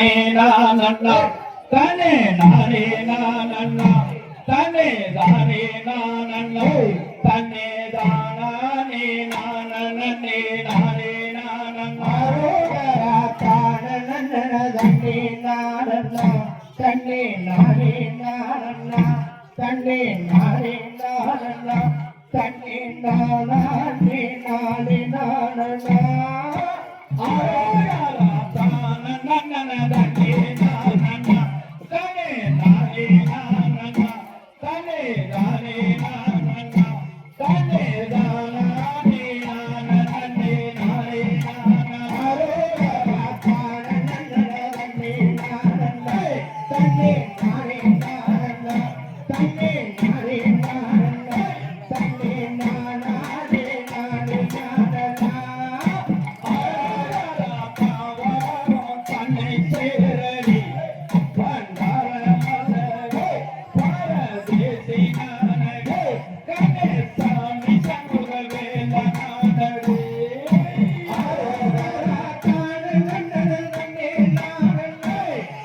நானண்ணா தனே நானே நானண்ணா தனே தானே நானண்ணா தன்னே தானே நானே நானே நானண்ணா தண்ணி நானண்ணா தண்ணி நானே நானண்ணா தண்ணி நானே நானண்ணா தண்ணி நானே நானே நானண்ணா na na na.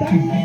Thank you.